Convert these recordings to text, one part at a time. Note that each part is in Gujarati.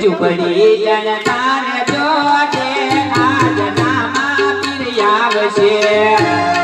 ઝૂંપડી જનતાને જોશે આજનામાં પીર આવશે.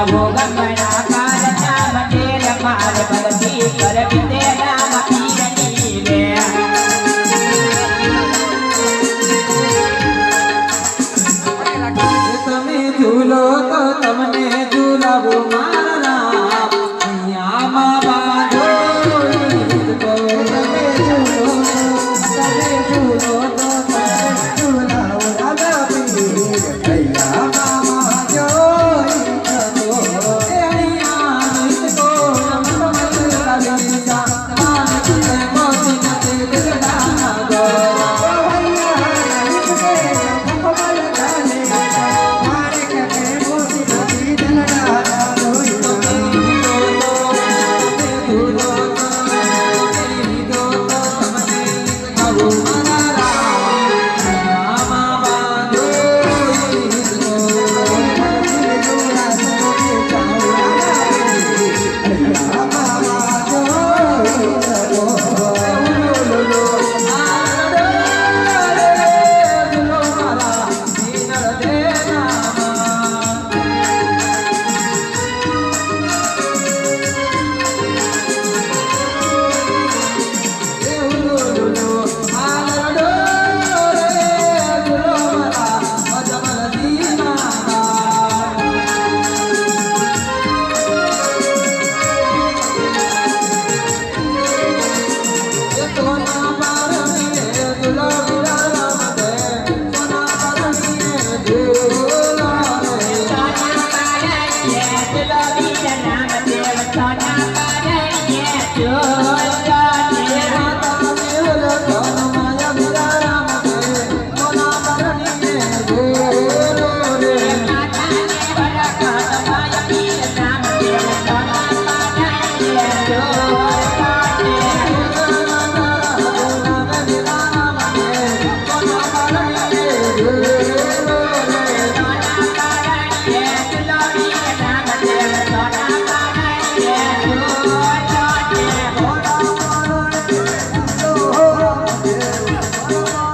आगो गंगना काल नाम के लमाल बलती कर बिंदे Thank.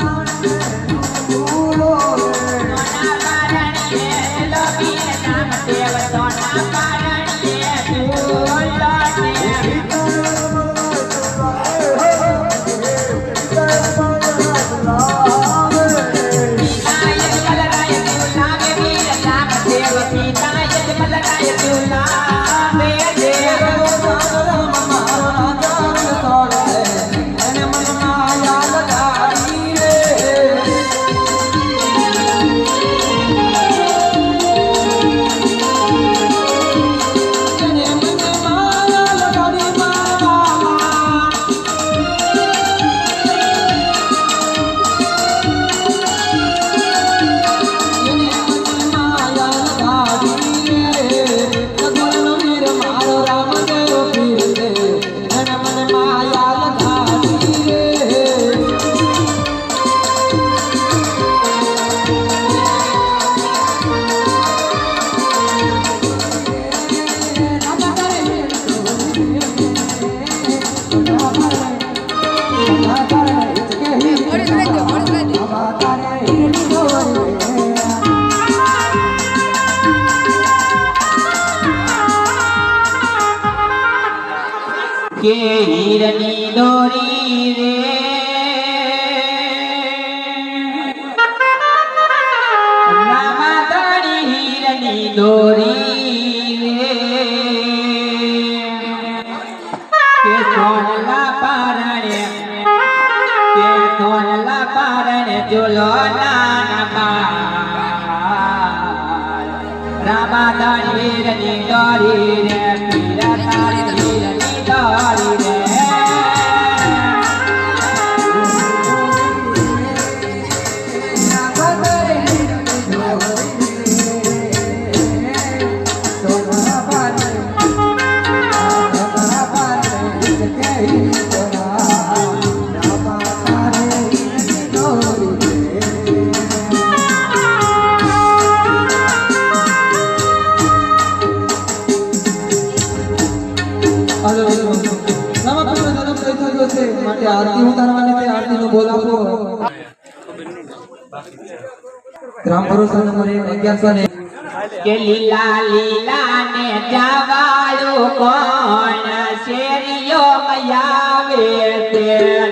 હીરની દોરી રે રામા દોરી હીરની દોરી રે કે સોનલા પારણે કે સોનલા પારણે જોલો નાના રામા દોરી હીરની દોરી રે માટે આરતી ગ્રામ ભરોસા નંબર એક અગિયારસો ને કે લીલા લીલા ને જવાળું કોણ શેરીઓ છે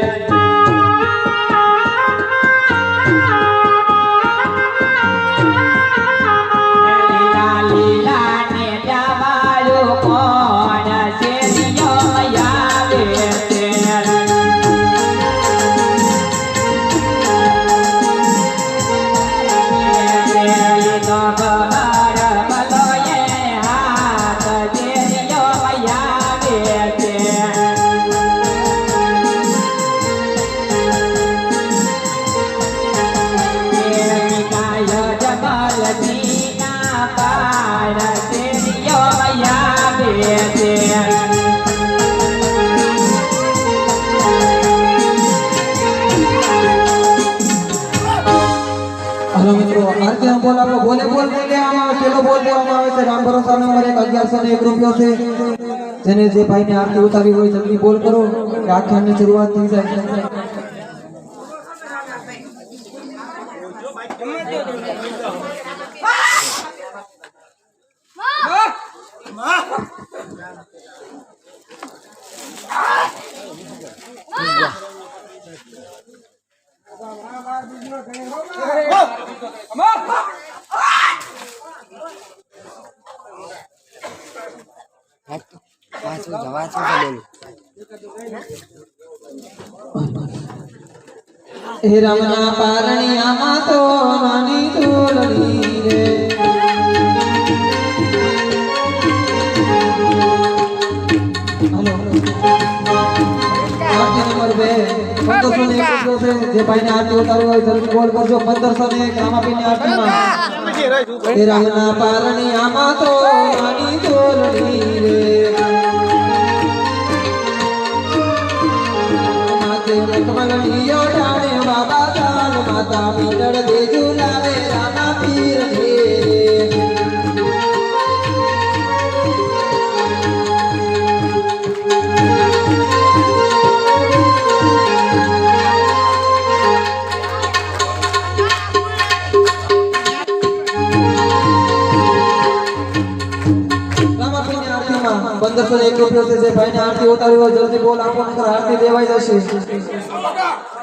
આપો બોલે બોલ લેવામાં આવે, પેલો બોલ લેવામાં આવે છે. રામ ભરોસા નંબર એક, અગિયારસો ને એક રૂપિયો છે. જેને જે ભાઈને આરતી ઉતારી હોય જલ્દી બોલ કરો. કે આખ્યાનની શરૂઆત થઈ જાય. વાંચું છે જવા છે બોલું હે રામના પારણિયામાં તો નાની તોલડી રે. પંદરસો ને છે જે ભાઈને આરતી ઉતારવી હોય જલ્દી બોલ કરજો. પંદરસો ને એક આરતીમાં. પારણિયામાં તો નાની તોલડી રે. માતા પંદરસો એક રૂપિયા છે જે ભાઈને આરતી ઉતારી હોય, જલ્દી બોલ આપો આરતી દેવાઈ જશે.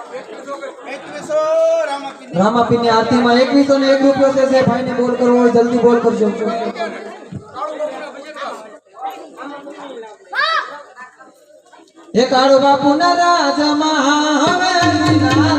રામાપીરની આરતીમાં એકવીસો ને એક રૂપિયો છે જે ભાઈને બોલ કરવો હોય, જલ્દી બોલ કરજો. એક આડો બાપુ, ના રાજા હવે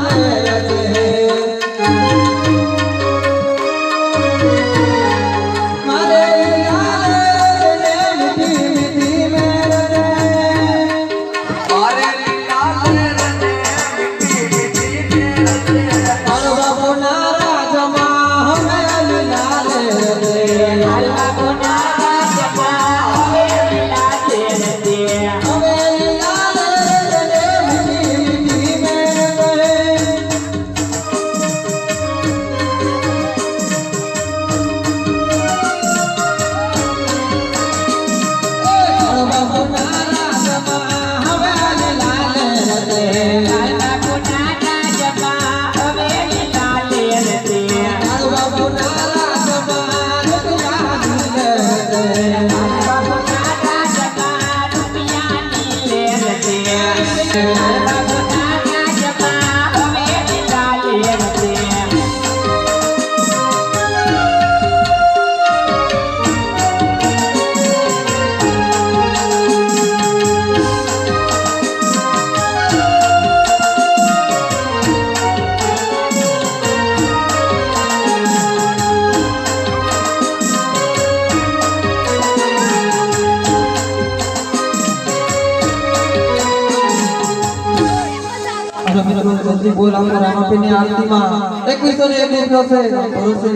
મિત્રો જલ્દી બોલ આપણે રામાપીરની આરતીમાં. એકવીસો ને એક રૂપિયો છે ભરોસે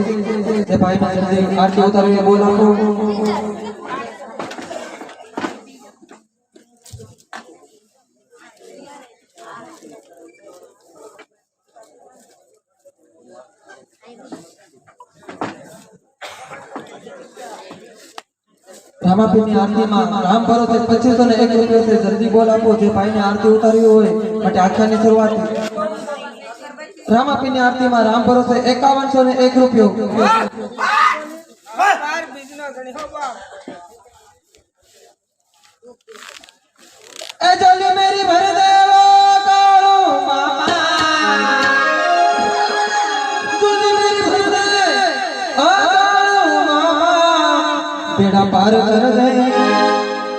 જલ્દી આરતી ઉતારીને રામ ભરોસે પચીસો ને એક રૂપિયા જલ્દી બોલ આપો જે ભાઈને આરતી ઉતારવી હોય, માટે આખ્યાનની શરૂઆત રામાપીરની આરતીમાં રામ ભરોસે એકાવનસો ને એક રૂપિયો.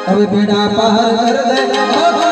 હવે બેડા પાર કર દે.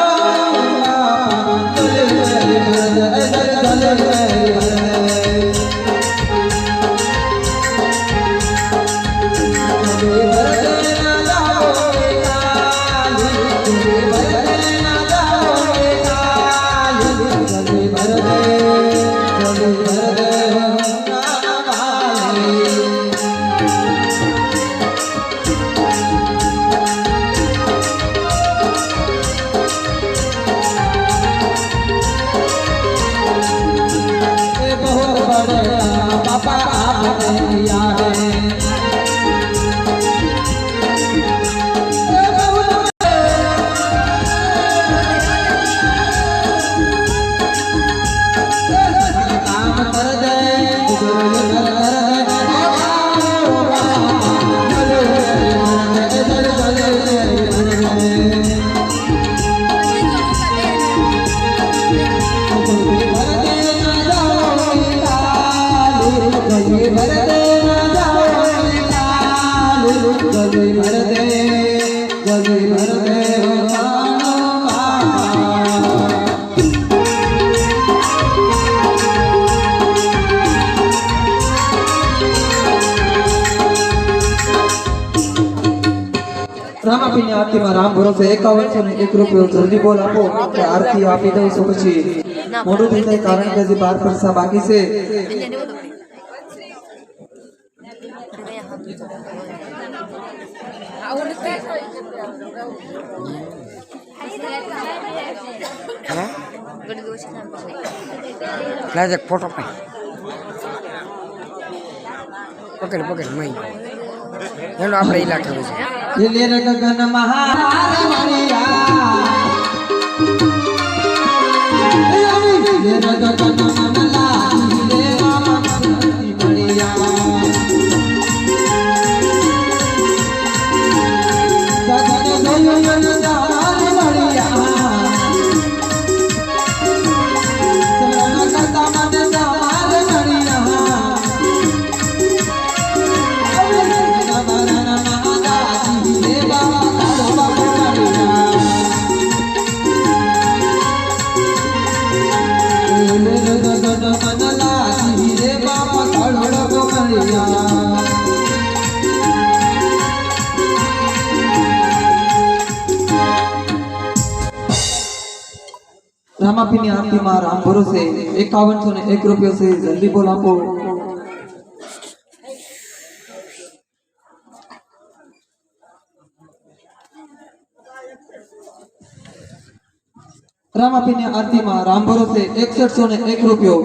આરતીમાં રામ ભરોસે એકાવનસો એક રૂપિયો જલ્દી બોલ આપો. કે આરતી આપી દઈશું પછી. મોડું થઈ જાય કારણ કે હજી બાર પૈસા બાકી છે. લાજ ફોટો પાઈ પકડ પકડ મહી એનો આપણે ઇલાકે છે. ગગન રામાપીની આરતીમાં રામ ભરોસે એકાવનસો ને એક રૂપિયો છે જલ્દી બોલ આપો. રામાપીની આરતીમાં રામ ભરોસે એકસઠસો ને એક રૂપિયો.